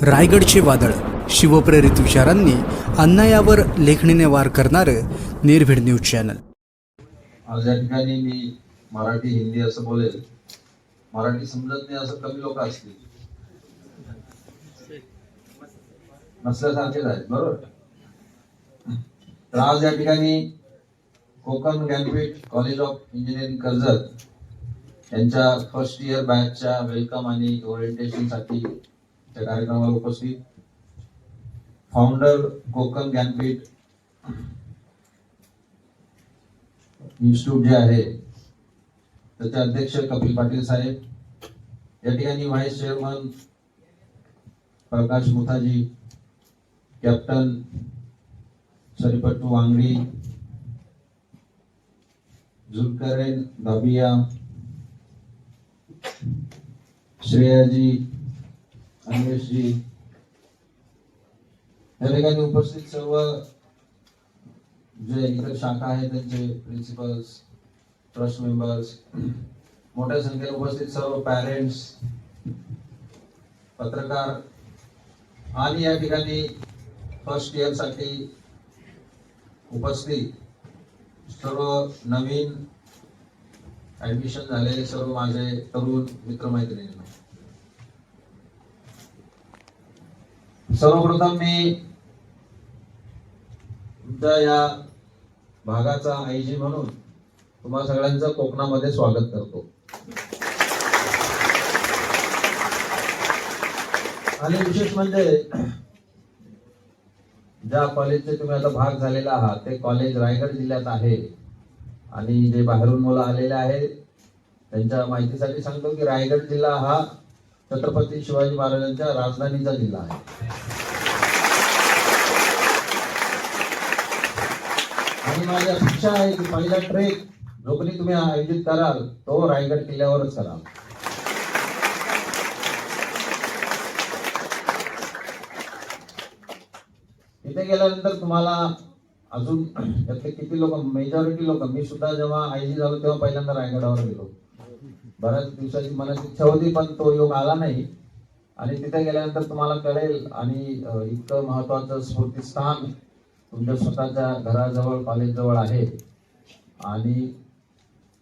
रायगडचे वादळ शिवप्रेरित विचारांनी अन्यायावर लेखणीने वार करणारं निर्भीड न्यूज चॅनल. आज या ठिकाणी मी मराठी हिंदी असं बोलेल. मराठी समजत नाही असं कमी लोक असतील. नसल्यासारखेच आहेत बरोबर? तर आज या ठिकाणी Konkan Gyanpeeth college of engineering Karjat यांच्या फर्स्ट इयर बॅचच्या वेलकम आणि ओरिएंटेशनसाठी त्या कार्यक्रमाला उपस्थित. फाउंडर कोकण ज्ञानपीठ इन्स्टिट्यूट जे आहे त्याचे अध्यक्ष कपिल पाटील साहेब. या ठिकाणी vice chairman Prakash Muthaji captain सरीपट्टू वांगडी जुलकरेन दाबिया श्रेयाजी रमेशजी या ठिकाणी उपस्थित सर्व जे इतर शाखा आहेत त्यांचे प्रिन्सिपल्स ट्रस्ट मेंबर्स मोठ्या संख्येने उपस्थित सर्व पॅरेंट्स पत्रकार आणि या ठिकाणी फर्स्ट इयरसाठी उपस्थित सर्व नवीन ऍडमिशन झालेले सर्व माझे तरुण मित्रमैत्रिणींना सर्वप्रथम मी तुमच्या या भागाचा आईजी म्हणून तुम्हा सगळ्यांचं कोकणामध्ये स्वागत करतो. आणि विशेष म्हणजे ज्या कॉलेजचे तुम्ही आता भाग झालेला आहात ते कॉलेज रायगड जिल्ह्यात आहे. आणि जे बाहेरून मुलं आलेले आहेत त्यांच्या माहितीसाठी सांगतो की रायगड जिल्हा हा छत्रपती शिवाजी महाराजांच्या राजधानीचा जिल्हा आहे. आणि माझी अपेक्षा आहे की पहिला ट्रेक जो कोणी तुम्ही आयोजित कराल तो रायगड किल्ल्यावरच कराल. तिथे गेल्यानंतर तुम्हाला अजून त्यातले किती लोक मेजॉरिटी लोक मी सुद्धा जेव्हा आयजी झालो तेव्हा पहिल्यांदा रायगडावर गेलो. बऱ्याच दिवसाची मनाची इच्छा होती पण तो योग आला नाही. आणि तिथे गेल्यानंतर तुम्हाला कळेल आणि इतकं महत्वाचं स्फूर्तीस्थान तुमच्या स्वतःच्या घराजवळ कॉलेजजवळ आहे. आणि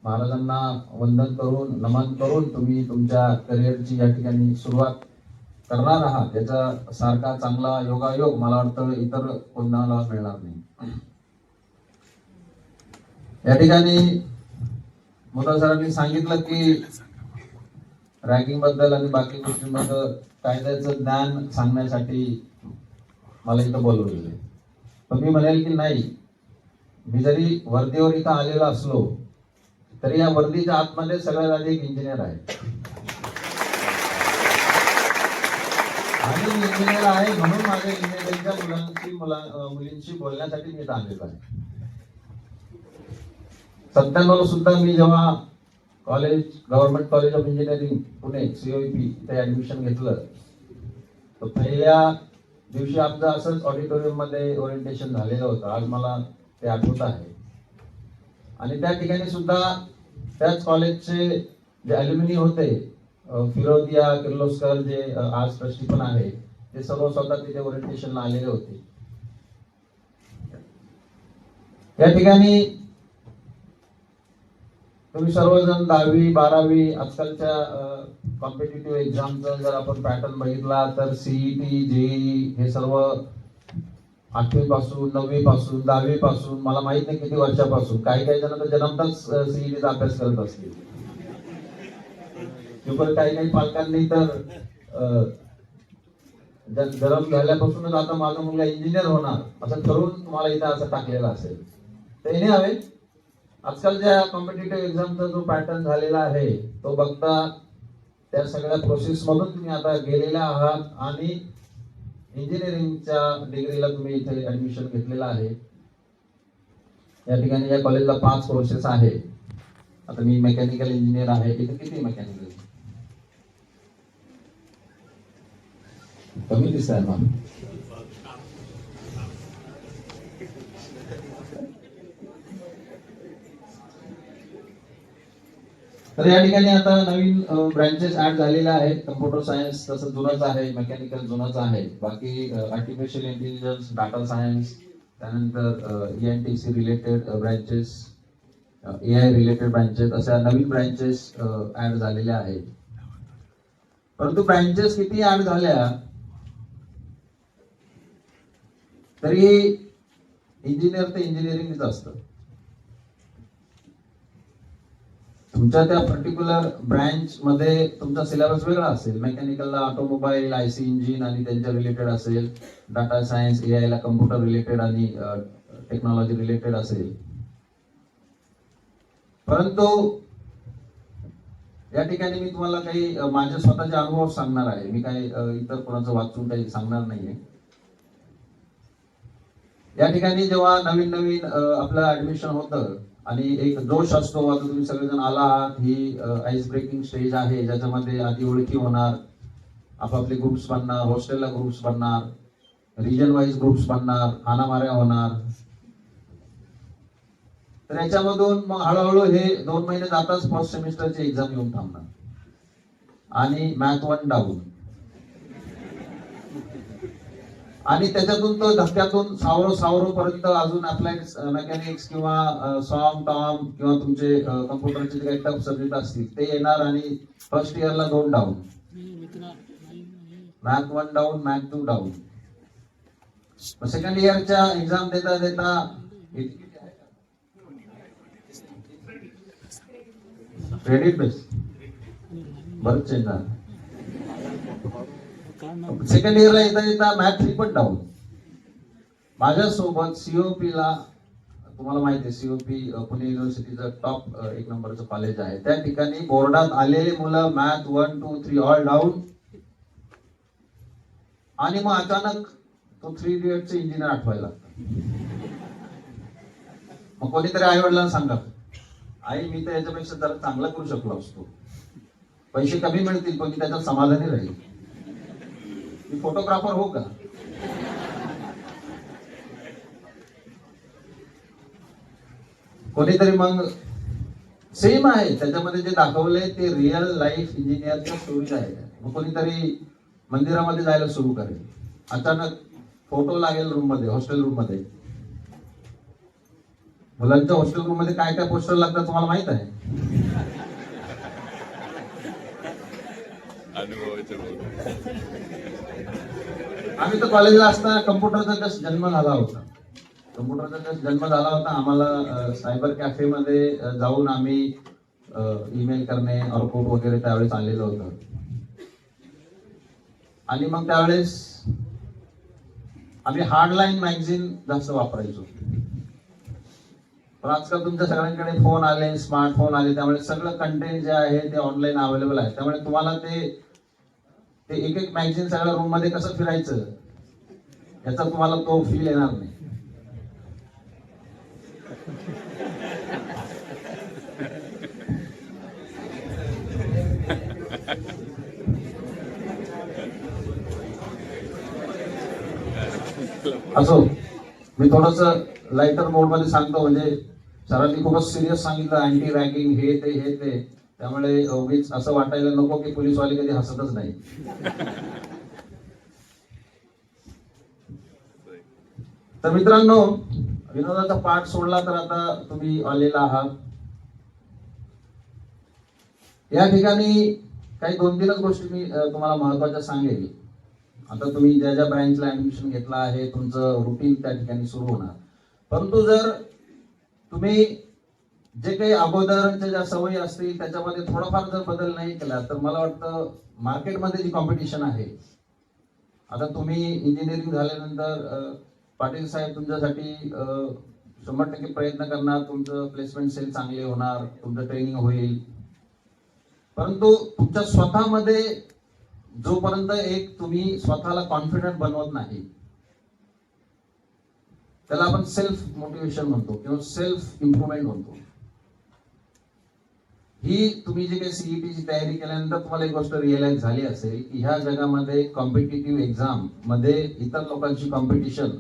महाराजांना वंदन करून नमन करून तुम्ही तुमच्या करिअरची या ठिकाणी सुरुवात करणार आहात. याचा सारखा चांगला योगायोग मला वाटतं इतर कोणाला मिळणार नाही. या ठिकाणी मोठा सरांनी सांगितलं की रँकिंगबद्दल आणि बाकी गोष्टींबद्दल कायद्याचं ज्ञान सांगण्यासाठी मला इथं बोलवलेलं पण मी म्हणेल की नाही मी जरी वर्दीवर इथं आलेलो असलो तरी या वर्दीच्या आतमध्ये सगळ्यात आधी एक इंजिनियर आहे. आणि इंजिनियर आहे म्हणून माझ्या इंजिनिअरिंगच्या मुलांशी मुला मुलींशी बोलण्यासाठी मी इथं आलेलो आहे. सत्त्याण्णव सुद्धा मी जेव्हा college government college of engineering Pune COEP इथे ऍडमिशन घेतलं तर पहिल्या दिवशी आमचं असंच ऑडिटोरियममध्ये ओरिएंटेशन झालेलं होतं. आज मला ते आठवत आहे. आणि त्या ठिकाणी सुद्धा त्याच कॉलेजचे जे अल्युमिनी होते फिरोदिया किर्लोस्कर जे आज ट्रस्टी पण आहे ते सर्व स्वतः तिथे ओरिएंटेशनला आलेले होते. त्या ठिकाणी तुम्ही सर्वजण दहावी बारावी आजकालच्या कॉम्पिटेटिव्ह एक्झामचा जर आपण पॅटर्न बघितला तर सीईटी जेई हे सर्व आठवी पासून नववी पासून दहावी पासून मला माहीत नाही किती वर्षापासून काही काही जण तर जन्मताच सीईटीचा अभ्यास करत असतील. किंवा काही काही पालकांनी तर अं, जन्म झाल्यापासूनच आता माझा मुलगा इंजिनियर होणार असं ठरवून तुम्हाला इथं असं टाकलेलं असेल. तर हे हवे आजकालच्या कॉम्पिटेटिव्ह एक्झामचा जो पॅटर्न झालेला आहे तो बघता त्या सगळ्या प्रोसेस मधून तुम्ही आता गेलेला आहात आणि इंजिनिअरिंगच्या डिग्रीला तुम्ही इथे ऍडमिशन घेतलेलं आहे. या ठिकाणी या कॉलेजला पाच कोर्सेस आहे आता मी मेकॅनिकल इंजिनियर आहे. इथे किती मेकॅनिकल कमी दिसत आहे मग तर या ठिकाणी आता नवीन ब्रँचेस ऍड झालेल्या आहेत. कम्प्युटर सायन्स तसं जुनंच आहे मेकॅनिकल जुनंच आहे. बाकी आर्टिफिशियल इंटेलिजन्स डाटा सायन्स त्यानंतर E N T C related branches A I related branches अशा नवीन ब्रँचेस ऍड झालेल्या आहेत. परंतु ब्रँचेस किती ऍड झाल्या? तरी इंजिनियर ते इंजिनिअरिंगच असतं. तुमच्या त्या पर्टिक्युलर ब्रँच मध्ये तुमचा सिलेबस वेगळा असेल. मेकॅनिकलला ऑटोमोबाईल आय सी इंजिन आणि त्यांच्या रिलेटेड असेल. डाटा सायन्स ए ला कम्प्युटर रिलेटेड आणि टेक्नॉलॉजी रिलेटेड असेल. परंतु या ठिकाणी मी तुम्हाला काही माझ्या माझे स्वतःचे अनुभव सांगणार आहे. मी काही इतर कोणाचं वाचून काही सांगणार नाहीये. या ठिकाणी जेव्हा नवीन नवीन आपलं ऍडमिशन होतं आणि एक जोश असतो आता तुम्ही सगळेजण आला आहात ही आईस ब्रेकिंग स्टेज आहे ज्याच्यामध्ये आधी ओळखी होणार आपापले ग्रुप्स बनणार हॉस्टेलला ग्रुप्स बनणार रिजन वाईज ग्रुप्स बनणार हाणामाऱ्या होणार. तर याच्यामधून मग हळूहळू हे दोन महिने जाताच फर्स्ट सेमिस्टरची एक्झाम येऊन थांबणार. आणि मॅथ वन डाऊन. आणि त्याच्यातून तो धक्क्यातून सावरो सावरो पर्यंत अजून अप्लाइड मेकॅनिक्स किंवा सॉम टॉम किंवा तुमचे कम्प्युटरचे जे काही टफ सब्जेक्ट असतील ते येणार आणि फर्स्ट इयरला दोन down math one down math two down second इयरच्या एक्झाम देता देता क्रेडिट बेस बरंच येणार सेकंड इयरला येता येता मॅथ थ्री पण डाऊन माझ्यासोबत सीओपी ला तुम्हाला माहिती आहे सीओपी पुणे युनिव्हर्सिटीचं टॉप एक नंबरचं कॉलेज आहे. त्या ठिकाणी बोर्डात आलेले मुलं math one two three all down आणि मग अचानक तो थ्री इडियटचे इंजिनियर आठवायला लागतं मग कोणीतरी आई वडिलांना सांगा आई मी तर याच्यापेक्षा जरा चांगला करू शकलो असतो. पैसे कमी मिळतील पण मी त्याच्यात समाधानी राहील मी फोटोग्राफर हो का? कोणीतरी मग सेम आहे त्याच्यामध्ये जे दाखवलंय ते रिअल लाईफ इंजिनियरच्या स्टोरीज आहे. मग कोणीतरी मंदिरामध्ये जायला सुरू करेल. अचानक फोटो लागेल रूममध्ये हॉस्टेल रूममध्ये. मुलांच्या हॉस्टेल रूममध्ये काय काय पोस्टर लागतात तुम्हाला माहीत आहे? आम्ही तर कॉलेजला असताना कम्प्युटरचा जस्ट जन्म झाला होता. कम्प्युटरचा जस्ट जन्म झाला होता. आम्हाला सायबर कॅफे मध्ये जाऊन आम्ही ईमेल करणे ऑरकोट वगैरे त्यावेळेस आलेलं होतं. आणि मग त्यावेळेस आम्ही हार्डलाईन मॅगझिन जास्त वापरायचो. पण आजकाल तुमच्या सगळ्यांकडे फोन आले स्मार्टफोन आले त्यामुळे सगळं कंटेंट जे आहे ते ऑनलाईन अवेलेबल आहे. त्यामुळे तुम्हाला ते ते एक एक मॅगझिन सगळ्या रूममध्ये कसं फिरायचं याचा तुम्हाला तो फील येणार नाही. असो मी थोडस लाइटर मोडमध्ये सांगतो म्हणजे सरांनी खूपच सिरियस सांगितलं अँटी रॅगिंग हे ते हे ते. त्यामुळे उगीच असं वाटायला नको की पोलीसवाले कधी हसतच नाही. तर मित्रांनो विनोदाचा पाठ सोडला तर आता तुम्ही आलेला आहात. या ठिकाणी काही दोन तीनच गोष्टी मी तुम्हाला महत्त्वाच्या सांगेल आता तुम्ही ज्या ज्या ब्रँचला ऍडमिशन घेतला आहे तुमचं रुटीन त्या ठिकाणी सुरू होणार. परंतु जर तुम्ही जे काही अगोदरच्या ज्या सवयी असतील त्याच्यामध्ये थोडाफार जर बदल नाही केला तर मला वाटतं मार्केटमध्ये जी कॉम्पिटिशन आहे आता तुम्ही इंजिनिअरिंग झाल्यानंतर पाटील साहेब तुमच्यासाठी शंभर टक्के प्रयत्न करणार तुमचं प्लेसमेंट सेल चांगले होणार तुमचं ट्रेनिंग होईल. परंतु तुमच्या स्वतःमध्ये जोपर्यंत एक तुम्ही स्वतःला कॉन्फिडंट बनवत नाही त्याला आपण सेल्फ मोटिवेशन म्हणतो किंवा सेल्फ इम्प्रुव्हमेंट म्हणतो. ही तुम्ही जी काही सीईटीची तयारी केल्यानंतर तुम्हाला एक गोष्ट रिअलाइज झाली असेल की ह्या जगामध्ये कॉम्पिटेटिव्ह एक्झाममध्ये इतर लोकांची कॉम्पिटिशन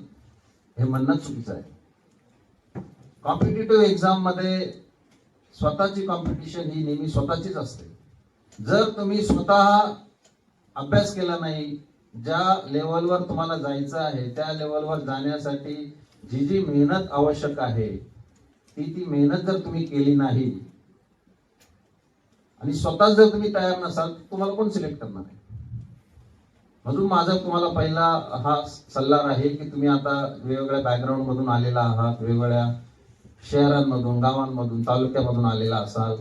हे म्हणणं चुकीचं आहे. कॉम्पिटेटिव्ह एक्झाममध्ये स्वतःची कॉम्पिटिशन ही नेहमी स्वतःचीच असते. जर तुम्ही स्वतः अभ्यास केला नाही ज्या लेवलवर तुम्हाला जायचं आहे त्या लेवलवर जाण्यासाठी जी जी मेहनत आवश्यक आहे ती ती मेहनत जर तुम्ही केली नाही आणि स्वतः जर तुम्ही तयार नसाल तर तुम्हाला कोण सिलेक्ट करणार आहे? अजून माझा तुम्हाला पहिला हा सल्ला आहे की तुम्ही आता वेगवेगळ्या बॅकग्राऊंड मधून आलेला आहात वेगवेगळ्या शहरांमधून गावांमधून तालुक्यामधून आलेला असाल.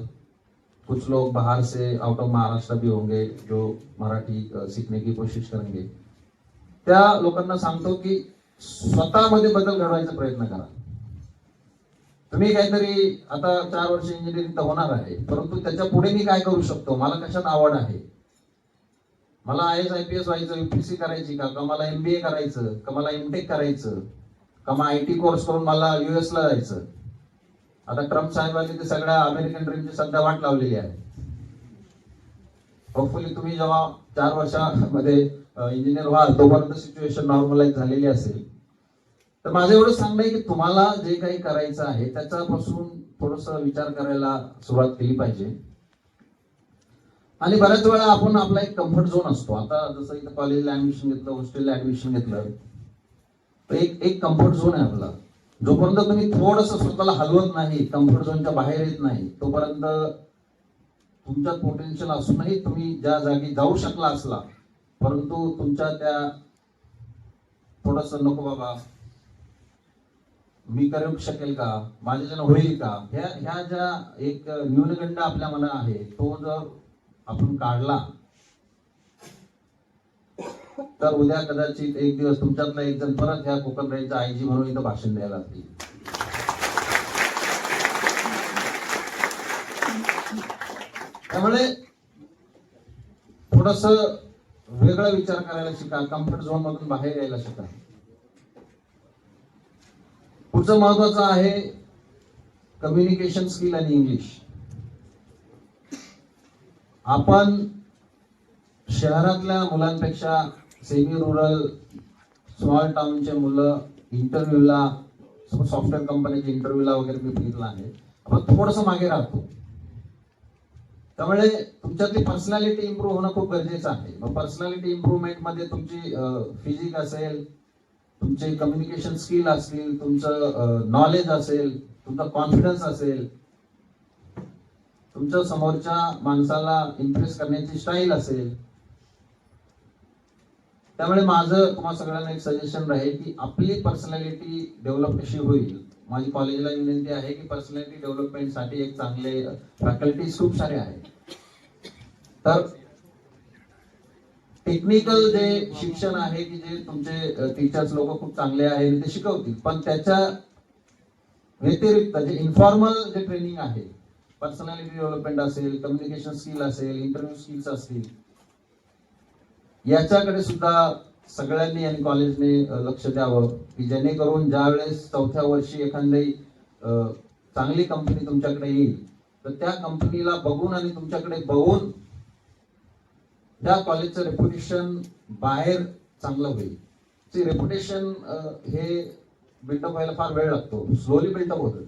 कुछ लोग बाहर से आउट ऑफ महाराष्ट्र भी होंगे जो मराठी सीखने की कोशिश करेंगे. त्या लोकांना सांगतो की स्वतःमध्ये बदल घडवायचा प्रयत्न करा. तुम्ही काहीतरी आता चार वर्ष इंजिनिअरिंग तर होणार आहे परंतु त्याच्या पुढे मी काय करू शकतो? मला कशात आवड आहे? मला I S I P S व्हायचं युपीसी करायची का? का मला एमबीए करायचं? का मला एमटेक करायचं? का मग आय टी कोर्स करून मला युएस ला जायचं? आता ट्रम्प साहेबांनी ते सगळ्या अमेरिकन ड्रीमची सध्या वाट लावलेली आहे. होपफुली तुम्ही जेव्हा चार वर्षामध्ये इंजिनियर व्हाल तोपर्यंत सिच्युएशन नॉर्मलाइज झालेली असेल. तर माझं एवढं सांगणं आहे की तुम्हाला जे काही करायचं आहे त्याच्यापासून थोडस विचार करायला सुरुवात केली पाहिजे. आणि बऱ्याच वेळा आपण आपला एक कम्फर्ट झोन असतो. आता जसं इथं कॉलेजला ऍडमिशन घेतलं हॉस्टेलला ऍडमिशन घेतलं तर एक एक कम्फर्ट झोन आहे आपला. जोपर्यंत तुम्ही थोडस स्वतःला हलवत नाही कम्फर्ट झोनच्या बाहेर येत नाही तोपर्यंत तुमच्यात पोटेन्शियल असूनही तुम्ही ज्या जागी जाऊ शकला असला परंतु तुमच्या त्या थोडस नको बाबा. मी करू शकेल का? माझ्याच्यानं होईल का? ह्या ह्या ज्या एक न्यूनगंड आपल्या मना आहे तो जर आपण काढला तर उद्या कदाचित एक दिवस तुमच्यातला एक जण परत ह्या कोकण रेंजचा आयजी म्हणून इथं भाषण द्यायला लागतील. त्यामुळे थोडस वेगळा विचार करायला शिका कम्फर्ट झोन मधून बाहेर यायला शिका पुढचं महत्वाचं आहे कम्युनिकेशन स्किल आणि इंग्लिश आपण शहरातल्या मुलांपेक्षा सेमी रुरल स्मॉल टाउनचे मुलं इंटरव्ह्यूला सॉफ्टवेअर कंपनीच्या इंटरव्ह्यूला वगैरे मी बघितलं आहे. आपण थोडस मागे राहतो. त्यामुळे तुमच्यातली पर्सनॅलिटी इम्प्रूव्ह होणं खूप गरजेचं आहे. मग पर्सनॅलिटी इम्प्रूव्हमेंटमध्ये तुमची फिजिक असेल तुमचे कम्युनिकेशन स्किल असतील तुमचं नॉलेज असेल तुमचा कॉन्फिडन्स असेल तुमच्या समोरच्या माणसाला इम्प्रेस करण्याची स्टाईल असेल त्यामुळे माझं तुम्हाला सगळ्यांना एक सजेशन राहील की आपली पर्सनॅलिटी डेव्हलप कशी होईल? माझी कॉलेजला विनंती आहे की पर्सनॅलिटी डेव्हलपमेंटसाठी एक चांगले फॅकल्टीज खूप सारे आहेत. तर टेक्निकल जे शिक्षण आहे की जे तुमचे टीचर्स लोक खूप चांगले आहेत ते शिकवतील. पण त्याच्या व्यतिरिक्त जे इन्फॉर्मल जे ट्रेनिंग आहे पर्सनॅलिटी डेव्हलपमेंट असेल कम्युनिकेशन स्किल असेल इंटरव्ह्यू स्किल्स असतील याच्याकडे सुद्धा सगळ्यांनी आणि कॉलेजने लक्ष द्यावं की जेणेकरून ज्या वेळेस चौथ्या वर्षी एखादी चांगली कंपनी तुमच्याकडे येईल तर त्या कंपनीला बघून आणि तुमच्याकडे बघून त्या कॉलेजचं रेप्युटेशन बाहेर चांगलं होईल. ते रेप्युटेशन हे बिल्डअप व्हायला फार वेळ लागतो. स्लोली बिल्डअप होतं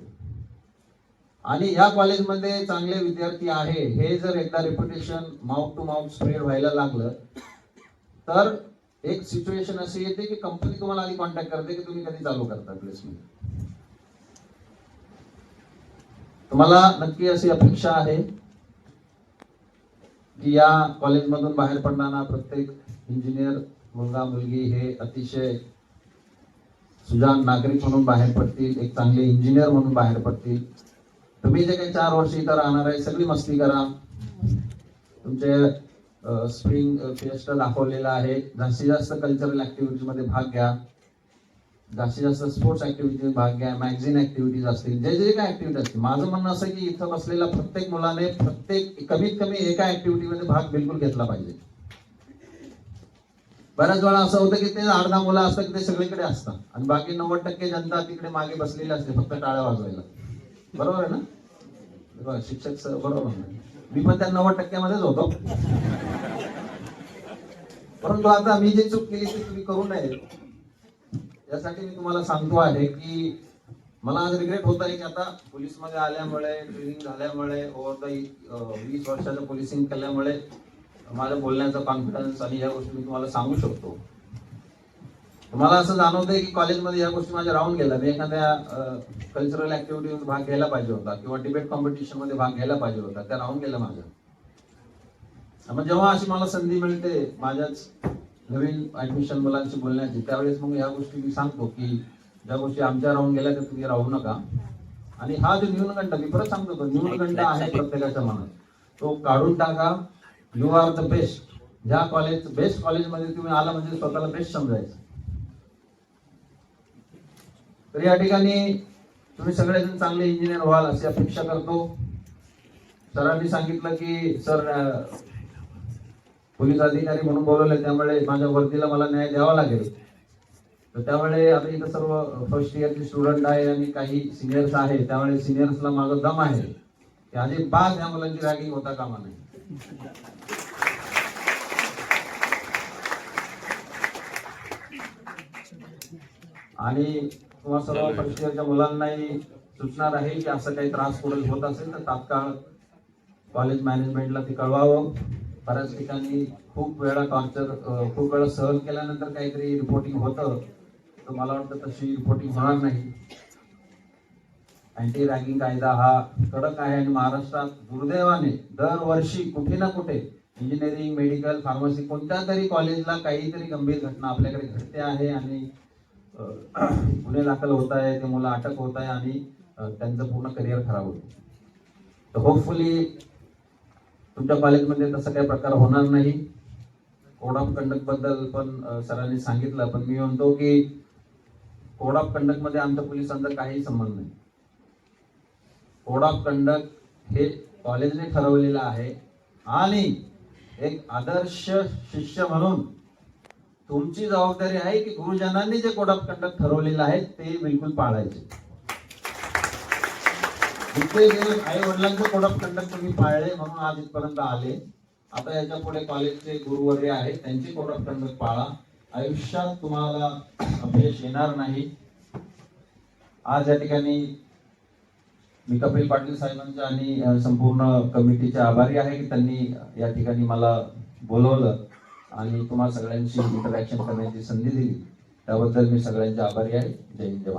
आणि या कॉलेजमध्ये चांगले विद्यार्थी आहे हे जर एकदा reputation mouth to mouth spread व्हायला लागलं तर एक सिच्युएशन अशी येते की कंपनी तुम्हाला आधी कॉन्टॅक्ट करते की तुम्ही कधी चालू करता प्लेसमेंट तुम्हाला नक्की अशी अपेक्षा आहे की या कॉलेजमधून बाहेर पडताना प्रत्येक इंजिनियर मुलगा मुलगी हे अतिशय सुजान नागरिक म्हणून बाहेर पडतील एक चांगले इंजिनियर म्हणून बाहेर पडतील. तुम्ही जे काही चार वर्ष इथं राहणार आहे सगळी मस्ती करा. तुमचे स्प्रिंग फेस्ट दाखवलेला आहे. जास्तीत जास्त कल्चरल ऍक्टिव्हिटीजमध्ये भाग घ्या. जास्तीत जास्त स्पोर्ट्स ऍक्टिव्हिटीज भाग घ्या. मॅगझिन ऍक्टिव्हिटीज असतील जे जे काय ऍक्टिव्हिटी असतील. माझं म्हणणं असं की इथं बसलेल्या प्रत्येक मुलाने प्रत्येक कमीत कमी एका ऍक्टिव्हिटीमध्ये भाग बिलकुल घेतला पाहिजे. बऱ्याच वेळा असं होतं की ते अर्धा मुलं असतात की ते सगळीकडे असतात. आणि बाकी नव्वद टक्के जनता तिकडे मागे बसलेली असते फक्त टाळ्या वाजवायला. बरोबर आहे ना? शिक्षक बरोबर. मी पण त्या नव्वद टक्क्यामध्येच होतो. परंतु आता मी जे चूक केली ती तुम्ही करू नये. यासाठी मी तुम्हाला सांगतो आहे की मला आज रिग्रेट होत आहे की आता पोलीसमध्ये आल्यामुळे ट्रेनिंग झाल्यामुळे ओव्हर द वीस वर्षाचं पोलिसिंग केल्यामुळे माझ्या बोलण्याचा कॉन्फिडन्स आणि या गोष्टी मी तुम्हाला सांगू शकतो. मला असं जाणवतंय की कॉलेजमध्ये या गोष्टी माझ्या राहून गेल्या. मी एखाद्या कल्चरल ऍक्टिव्हिटीमध्ये भाग घ्यायला पाहिजे होता किंवा डिबेट कॉम्पिटिशनमध्ये भाग घ्यायला पाहिजे होता. त्या राहून गेल्या माझ्या. मग जेव्हा अशी मला संधी मिळते माझ्याच नवीन ऍडमिशन मुलांशी बोलण्याची त्यावेळेस मग ह्या गोष्टी मी सांगतो की ज्या गोष्टी आमच्या राहून गेल्या त्या तुम्ही राहू नका. आणि हा जो न्यूनगंड मी परत सांगतो तो न्यूनगंड आहे प्रत्येकाच्या मनात. तो काढून टाका. यू आर द बेस्ट ज्या कॉलेज बेस्ट कॉलेजमध्ये तुम्ही आला म्हणजे स्वतःला बेस्ट समजायचं. तर या ठिकाणी तुम्ही सगळेजण चांगले इंजिनियर व्हाल अशी अपेक्षा करतो. सरांनी सांगितलं की सर पोलीस अधिकारी म्हणून बोलवले त्यामुळे माझ्या वर्दीला मला न्याय द्यावा लागेल. तर त्यामुळे आता इथं सर्व फर्स्ट इयरचे स्टुडंट आहे आणि काही सिनियर्स आहे त्यामुळे सिनियर्सला माझा दम आहे. की अजिबात या मुलांची रॅगिंग होता कामा नाही आणि तुम्हा सर्व फर्स्ट इयरच्या मुलांनाही सूचणार आहे की असं काही त्रास पुढे होत असेल तर तात्काळ कॉलेज मॅनेजमेंटला ते कळवावं. बऱ्याच ठिकाणी खूप वेळा टॉर्चर खूप वेळा सहन केल्यानंतर काहीतरी रिपोर्टिंग होतं. तर मला वाटतं तशी रिपोर्टिंग होणार नाही. अँटी रॅगिंग कायदा हा कडक आहे आणि महाराष्ट्रात दुर्दैवाने दरवर्षी कुठे ना कुठे इंजिनिअरिंग मेडिकल फार्मसी कोणत्या तरी कॉलेजला काहीतरी गंभीर घटना आपल्याकडे घडते आहे आणि गुन्हे दाखल होत आहे ते मुलं अटक होत आहे आणि त्यांचं पूर्ण करिअर खराब होतं. तर होपफुली तुमच्या कॉलेजमध्ये तसा काही प्रकार होणार नाही. कोड ऑफ कंडक्टबद्दल पण सरांनी सांगितलं पण मी म्हणतो की कोड ऑफ कंडक्टमध्ये आमच्या पोलिसांचा काही संबंध नाही. कोड ऑफ कंडक्ट हे कॉलेजने ठरवलेलं आहे आणि एक आदर्श शिष्य म्हणून तुमची जबाबदारी आहे की गुरुजनांनी जे कोड ऑफ कंडक्ट ठरवलेलं आहे ते बिलकुल पाळायचे. जिथे गेले आई वडिलांचे कोड ऑफ कंडक्ट तुम्ही पाळले म्हणून आज इथपर्यंत आले. आता याच्यापुढे कॉलेजचे गुरुवर्य आहेत त्यांचे कोड ऑफ कंडक्ट पाळा. आयुष्यात तुम्हाला अपयश येणार नाही. आज या ठिकाणी मी कपिल पाटील साहेबांच्या आणि संपूर्ण कमिटीचे आभारी आहे की त्यांनी या ठिकाणी मला बोलवलं आणि तुम्हाला सगळ्यांशी इंटरॅक्शन करण्याची संधी दिली. त्याबद्दल मी सगळ्यांचे आभारी आहे. जय हिंद